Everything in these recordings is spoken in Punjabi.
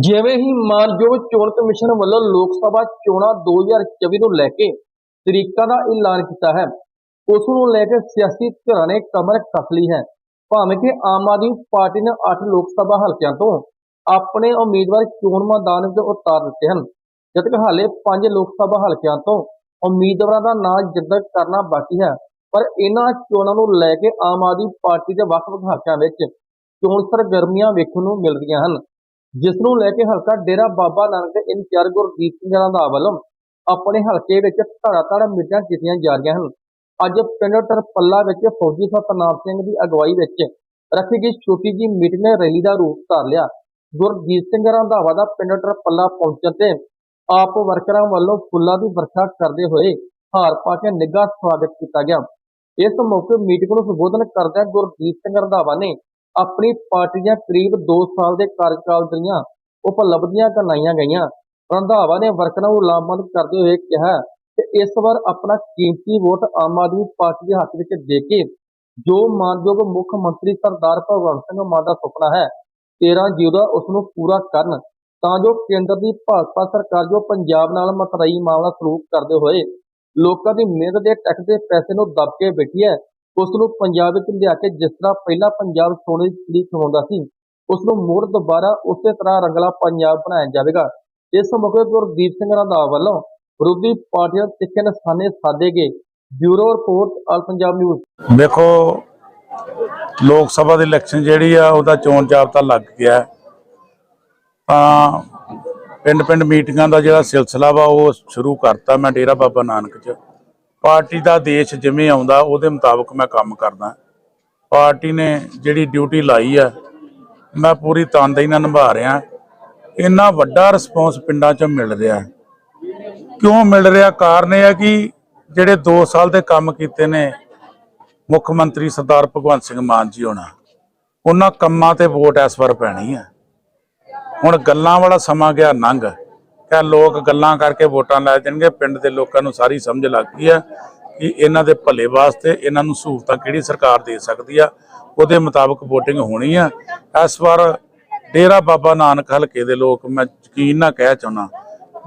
ਜਿਵੇਂ ਹੀ ਮਾਨਯੋਗ ਚੋਣ ਕਮਿਸ਼ਨ ਵੱਲੋਂ ਲੋਕ ਸਭਾ ਚੋਣਾਂ 2024 ਨੂੰ ਲੈ ਕੇ ਤਰੀਕਾਂ ਦਾ ਐਲਾਨ ਕੀਤਾ ਹੈ, ਉਸ ਨੂੰ ਲੈ ਕੇ ਸਿਆਸੀ ਧਿਰਾਂ ਨੇ ਕਮਰ ਕੱਸ ਲਈ ਹੈ। ਭਾਵੇਂ ਕਿ ਆਮ ਆਦਮੀ ਪਾਰਟੀ ਨੇ 8 ਲੋਕ ਸਭਾ ਹਲਕਿਆਂ ਤੋਂ ਆਪਣੇ ਉਮੀਦਵਾਰ ਚੋਣ ਮੈਦਾਨ ਵਿੱਚ ਉਤਾਰ ਦਿੱਤੇ ਹਨ। ਜਦਕਿ ਹਾਲੇ 5 ਲੋਕ ਸਭਾ ਹਲਕਿਆਂ ਤੋਂ ਉਮੀਦਵਾਰਾਂ ਦਾ ਨਾਂ ਜਿੱਦ ਕਰਨਾ ਬਾਕੀ ਹੈ, ਪਰ ਇਹਨਾਂ ਚੋਣਾਂ ਨੂੰ ਲੈ ਕੇ ਆਮ ਆਦਮੀ ਪਾਰਟੀ ਦੇ ਵੱਖ-ਵੱਖ ਹਲਕਿਆਂ ਵਿੱਚ ਚੋਣ ਸਰਗਰਮੀਆਂ ਵੇਖਣ ਨੂੰ ਮਿਲ ਰਹੀਆਂ ਹਨ। ਜਿਸ ਨੂੰ ਲੈ ਕੇ ਹਲਕਾ ਡੇਰਾ ਬਾਬਾ ਨਾਨਕ ਇੰਚਾਰਜ ਗੁਰਦੀਪ ਸਿੰਘ ਰੰਧਾਵਾ ਵੱਲੋਂ ਆਪਣੇ ਹਲਕੇ ਵਿੱਚ ਧੜਾ ਧੜਾ ਮੀਟਿੰਗਾਂ ਕੀਤੀਆਂ ਜਾ ਰਹੀਆਂ ਹਨ। ਅੱਜ ਪਿੰਡ ਟਰਪੱਲਾ ਵਿੱਚ ਫੌਜੀ ਸਤਨਾਮ ਸਿੰਘ ਦੀ ਅਗਵਾਈ ਵਿੱਚ ਰੱਖੀ ਗਈ ਛੋਟੀ ਜਿਹੀ ਮੀਟਿੰਗ ਨੇ ਰੈਲੀ ਦਾ ਰੂਪ ਧਾਰ ਲਿਆ। ਗੁਰਦੀਪ ਸਿੰਘ ਰੰਧਾਵਾ ਦਾ ਪਿੰਡ ਟਰਪੱਲਾ ਪਹੁੰਚਣ ਤੇ ਆਪ ਵਰਕਰਾਂ ਵੱਲੋਂ ਫੁੱਲਾਂ ਦੀ ਵਰਖਾ ਕਰਦੇ ਹੋਏ ਹਾਰ ਪਾ ਕੇ ਨਿੱਘਾ ਸਵਾਗਤ ਕੀਤਾ ਗਿਆ। ਇਸ ਮੌਕੇ ਮੀਟਿੰਗ ਨੂੰ ਸੰਬੋਧਨ ਕਰਦਿਆਂ ਗੁਰਦੀਪ ਸਿੰਘ ਰੰਧਾਵਾ ਨੇ ਆਪਣੀ ਪਾਰਟੀ ਦੀਆਂ ਕਰੀਬ 2 ਸਾਲ ਦੇ ਕਾਰਜਕਾਲ ਦੀਆਂ ਉਪਲਬਧੀਆਂ ਗਣਾਈਆਂ ਗਈਆਂ। ਰੰਧਾਵਾ ਨੇ ਵਰਕਰਾਂ ਨੂੰ ਲਾਮਬੰਦ ਕਰਦੇ ਹੋਏ ਕਿਹਾ ਕਿ ਇਸ ਵਾਰ ਆਪਣਾ ਕੀਮਤੀ ਵੋਟ ਆਮ ਆਦਮੀ ਪਾਰਟੀ ਦੇ ਹੱਕ ਵਿੱਚ ਦੇ ਕੇ ਜੋ ਮਾਨਯੋਗ ਮੁੱਖ ਮੰਤਰੀ ਸਰਦਾਰ ਭਗਵੰਤ ਸਿੰਘ ਮਾਨ ਦਾ ਸੁਪਨਾ ਹੈ 13 ਜੀਰੋ ਦਾ ਉਸ ਨੂੰ ਪੂਰਾ ਕਰਨ, ਤਾਂ ਜੋ ਕੇਂਦਰ ਦੀ ਭਾਜਪਾ ਸਰਕਾਰ ਜੋ ਪੰਜਾਬ ਨਾਲ ਮਤਰਈ ਮਾਮਲਾ ਸਲੂਕ ਕਰਦੇ ਹੋਏ ਲੋਕਾਂ ਦੀ ਮਿਹਨਤ ਦੇ ਟੈਕਸ ਦੇ ਪੈਸੇ ਨੂੰ ਦੱਬ ਕੇ ਬੈਠੀ ਹੈ ਉਸ ਨੂੰ ਪੰਜਾਬ ਵਿੱਚ ਲਿਆ ਕੇ ਜਿਸ ਤਰ੍ਹਾਂ ਪਹਿਲਾਂ ਪੰਜਾਬ ਸੋਨੇ ਦੀ ਚਿੜੀ ਖਵਾਉਂਦਾ ਸੀ ਉਸ ਨੂੰ ਮੁੜ ਦੁਬਾਰਾ ਉਸੇ ਤਰ੍ਹਾਂ ਰੰਗਲਾ ਪੰਜਾਬ ਬਣਾਇਆ ਜਾਵੇਗਾ। ਇਸ ਮੌਕੇ ਗੁਰਦੀਪ ਸਿੰਘ ਰੰਧਾਵਾ ਵੱਲੋਂ ਵਿਰੋਧੀ ਪਾਰਟੀਆਂ ਤਿੱਖੇ ਨਿਸ਼ਾਨੇ ਸਾਧੇ ਗਏ। Bureau report, all Punjab news. ਦੇਖੋ, ਲੋਕ ਸਭਾ ਦੀ ਇਲੈਕਸ਼ਨ ਜਿਹੜੀ ਆ, ਉਹਦਾ ਚੋਣ ਜਾਬਤਾ ਲੱਗ ਗਿਆ। ਤਾਂ ਪਿੰਡ ਪਿੰਡ ਮੀਟਿੰਗਾਂ ਦਾ ਜਿਹੜਾ ਸਿਲਸਿਲਾ ਵਾ, ਉਹ ਸ਼ੁਰੂ ਕਰਤਾ ਮੈਂ ਡੇਰਾ ਬਾਬਾ ਨਾਨਕ ਚ। ਪਾਰਟੀ ਦਾ ਦੇਸ਼ ਜਿਵੇਂ ਆਉਂਦਾ, ਉਹਦੇ ਮੁਤਾਬਕ ਮੈਂ ਕੰਮ ਕਰਦਾ। ਪਾਰਟੀ ਨੇ ਜਿਹੜੀ ਡਿਊਟੀ ਲਾਈ ਆ, ਮੈਂ ਪੂਰੀ ਤਨਦੇਹੀ ਨਾਲ ਨਿਭਾ ਰਿਹਾ। ਇੰਨਾ ਵੱਡਾ ਰਿਸਪੌਂਸ ਪਿੰਡਾਂ ਚੋਂ ਮਿਲ ਰਿਹਾ। ਕਿਉਂ ਮਿਲ ਰਿਹਾ? ਕਾਰਨ ਇਹ ਹੈ ਕਿ ਜਿਹੜੇ 2 ਸਾਲ ਦੇ ਕੰਮ ਕੀਤੇ ਨੇ ਮੁੱਖ ਮੰਤਰੀ ਸਰਦਾਰ ਭਗਵੰਤ ਸਿੰਘ ਮਾਨ ਜੀ ਹੋਣਾ, ਉਹਨਾਂ ਕੰਮਾਂ ਤੇ ਵੋਟ ਇਸ ਵਾਰ ਪੈਣੀ ਹੈ ਹੁਣ ਗੱਲਾਂ ਵਾਲਾ ਸਮਾਂ ਗਿਆ ਲੰਘ ਕਿ ਲੋਕ ਗੱਲਾਂ ਕਰਕੇ ਵੋਟਾਂ ਲੈ ਦੇਣਗੇ ਪਿੰਡ ਦੇ ਲੋਕਾਂ ਨੂੰ ਸਾਰੀ ਸਮਝ ਲੱਗ ਗਈ ਹੈ ਕਿ ਇਹਨਾਂ ਦੇ ਭਲੇ ਵਾਸਤੇ ਇਹਨਾਂ ਨੂੰ ਸਹੂਲਤਾਂ ਕਿਹੜੀ ਸਰਕਾਰ ਦੇ ਸਕਦੀ ਆ? ਉਹਦੇ ਮੁਤਾਬਕ VOTING ਹੋਣੀ ਆ। ਇਸ ਵਾਰ ਡੇਰਾ ਬਾਬਾ ਨਾਨਕ ਹਲਕੇ ਦੇ ਲੋਕ ਮੈਂ ਯਕੀਨ ਨਾਲ ਕਹਿ ਚਾਹੁੰਦਾ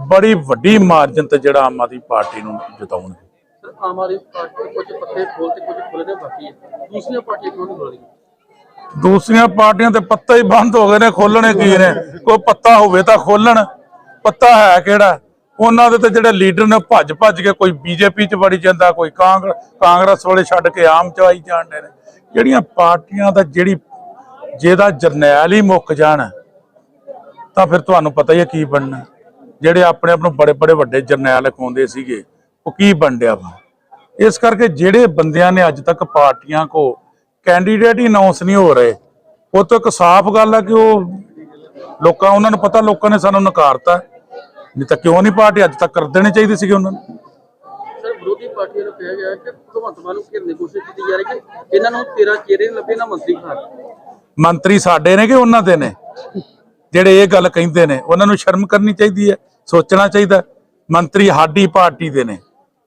ਬੜੀ ਵੱਡੀ ਮਾਰਜਨ ਤੇ ਜਿਹੜਾ ਆਮ ਆਦਮੀ ਪਾਰਟੀ ਨੂੰ ਜਿਤਾਉਣਗੇ। ਆਮ ਆਦਮੀ ਪਾਰਟੀ ਦੇ ਕੁਝ ਪੱਤੇ ਖੋਲ ਤੇ ਕੁਝ ਖੁੱਲ੍ਹਣੇ ਬਾਕੀ ਹੈ ਦੂਸਰੀਆਂ ਪਾਰਟੀਆਂ ਕਿਉਂ ਨਹੀਂ ਖੁੱਲ੍ਹ ਰਹੀਆਂ ਦੂਸਰੀਆਂ ਪਾਰਟੀਆਂ ਤੇ ਪੱਤੇ ਹੀ ਬੰਦ ਹੋ ਗਏ ਨੇ ਖੋਲਣੇ ਕੀ ਨੇ? ਕੋਈ ਪੱਤਾ ਹੋਵੇ ਤਾਂ ਖੋਲਣ ਪਤਾ ਹੈ ਕਿਹੜਾ? ਉਹਨਾਂ ਦੇ ਤੇ ਜਿਹੜੇ ਲੀਡਰ ਨੇ ਭੱਜ ਭੱਜ ਕੇ ਕੋਈ ਬੀਜੇਪੀ ਚ ਵੜੀ ਜਾਂਦਾ, ਕੋਈ ਕਾਂਗਰਸ ਕਾਂਗਰਸ ਵਾਲੇ ਛੱਡ ਕੇ ਆਮ ਚ ਆਈ ਜਾਂਦੇ ਨੇ। ਜਿਹੜੀਆਂ ਪਾਰਟੀਆਂ ਦਾ ਜਿਹੜੀ, ਜਿਹਦਾ ਜਰਨੈਲ ਹੀ ਮੁੱਕ ਜਾਣ, ਤਾਂ ਫਿਰ ਤੁਹਾਨੂੰ ਪਤਾ ਹੀ ਹੈ ਕੀ ਬਣਨਾ। ਜਿਹੜੇ ਆਪਣੇ ਆਪ ਨੂੰ ਬੜੇ ਬੜੇ ਵੱਡੇ ਜਰਨੈਲ ਖਵਾਉਂਦੇ ਸੀਗੇ, ਉਹ ਕੀ ਬਣਿਆ ਵਾ? ਇਸ ਕਰਕੇ ਜਿਹੜੇ ਬੰਦਿਆਂ ਨੇ ਅੱਜ ਤੱਕ ਪਾਰਟੀਆਂ ਕੋ ਕੈਂਡੀਡੇਟ ਹੀ ਅਨਾਉਂਸ ਨਹੀਂ ਹੋ ਰਹੇ, ਉਹ ਤਾਂ ਇੱਕ ਸਾਫ਼ ਗੱਲ ਹੈ ਕਿ ਉਹ ਲੋਕਾਂ, ਉਹਨਾਂ ਨੂੰ ਪਤਾ, ਲੋਕਾਂ ਨੇ ਸਾਨੂੰ ਨਕਾਰਤਾ। ਨਹੀਂ ਤਾਂ ਕਿਉਂ ਨਹੀਂ ਪਾਰਟੀ ਅੱਜ ਤੱਕ ਕਰ ਦੇਣੀ ਚਾਹੀਦੀ ਸੀਗੀ ਉਹਨਾਂ ਨੂੰ? ਸਰ ਵਿਰੋਧੀ ਪਾਰਟੀਆਂ ਨੂੰ ਕਿਹਾ ਗਿਆ ਹੈ ਕਿ ਭਗਵੰਤ ਮਾਨ ਨੂੰ ਘਿਰਨੇ ਦੀ ਕੋਸ਼ਿਸ਼ ਕੀਤੀ ਜਾ ਰਹੀ ਹੈ ਕਿ ਇਹਨਾਂ ਨੂੰ 13 ਚਿਹਰੇ ਲੱਭੇ ਨਾ ਮੰਤਰੀ ਖਾਨ। ਮੰਤਰੀ ਸਾਡੇ ਨੇ ਕਿ ਉਹਨਾਂ ਦੇ ਨੇ? ਜਿਹੜੇ ਇਹ ਗੱਲ ਕਹਿੰਦੇ ਨੇ ਉਹਨਾਂ ਨੂੰ ਸ਼ਰਮ ਕਰਨੀ ਚਾਹੀਦੀ ਹੈ ਸੋਚਣਾ ਚਾਹੀਦਾ। ਮੰਤਰੀ ਸਾਡੀ ਪਾਰਟੀ ਦੇ ਨੇ।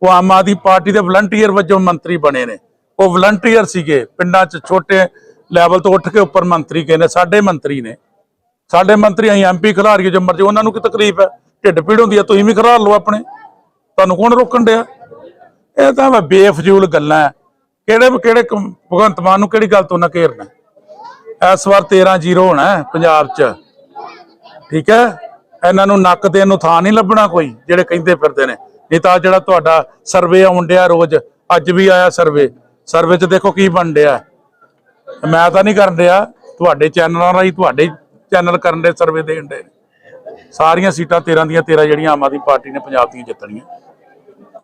ਉਹ ਆਮ ਆਦਮੀ ਪਾਰਟੀ ਦੇ ਵਲੰਟੀਅਰ ਵਜੋਂ ਮੰਤਰੀ ਬਣੇ ਨੇ। ਉਹ ਵਲੰਟੀਅਰ ਸੀਗੇ ਪਿੰਡਾਂ 'ਚ ਛੋਟੇ ਲੈਵਲ ਤੋਂ ਉੱਠ ਕੇ ਉੱਪਰ ਮੰਤਰੀ ਨੇ ਸਾਡੇ ਮੰਤਰੀ ਨੇ। ਸਾਡੇ ਮੰਤਰੀ ਅਸੀਂ ਐਮਪੀ ਖਿਲਾਰੀਏ ਜੋ ਮਰਜ਼ੀ ਉਹਨਾਂ ਨੂੰ ਕੀ ਤਕਲੀਫ ਹੈ? ਢਿੱਡ ਪੀੜ ਹੁੰਦੀ ਹੈ ਤੁਸੀਂ ਵੀ ਖਿਲਾਰ ਲਓ ਆਪਣੇ। ਤੁਹਾਨੂੰ ਕੌਣ ਰੋਕਣ ਡਿਆ? ਇਹ ਤਾਂ ਮੈਂ ਬੇਫਜ਼ੂਲ ਗੱਲਾਂ ਕਿਹੜੇ ਕਿਹੜੇ ਭਗਵੰਤ ਮਾਨ ਨੂੰ ਕਿਹੜੀ ਗੱਲ ਤੋਂ ਨਾ ਘੇਰਨਾ? ਇਸ ਵਾਰ 13 ਜ਼ੀਰੋ ਹੋਣਾ ਪੰਜਾਬ 'ਚ। ਠੀਕ ਹੈ ਇਹਨਾਂ ਨੂੰ ਨੱਕ ਦੇਣ ਨੂੰ ਥਾਂ ਨਹੀਂ ਲੱਭਣਾ ਕੋਈ, ਜਿਹੜੇ ਕਹਿੰਦੇ ਫਿਰਦੇ ਨੇ। ਨਹੀਂ ਤਾਂ ਜਿਹੜਾ ਤੁਹਾਡਾ ਸਰਵੇ ਆਉਣ ਡਿਆ ਰੋਜ਼, ਅੱਜ ਵੀ ਆਇਆ ਸਰਵੇ। ਸਰਵੇ 'ਚ ਦੇਖੋ ਕੀ ਬਣ ਡਿਆ। ਮੈਂ ਤਾਂ ਨਹੀਂ ਕਰਨ ਡਿਆ। ਤੁਹਾਡੇ ਚੈਨਲਾਂ ਰਾਹੀਂ ਤੁਹਾਡੇ ਚੈਨਲ ਕਰਨ ਦੇ ਸਰਵੇ ਦੇਣ ਦੇ ਸਾਰੀਆਂ ਸੀਟਾਂ 13 ਦੀਆਂ 13 ਜਿਹੜੀਆਂ ਆਮ ਆਦਮੀ ਪਾਰਟੀ ਨੇ ਪੰਜਾਬ ਦੀਆਂ ਜਿੱਤਣੀਆਂ।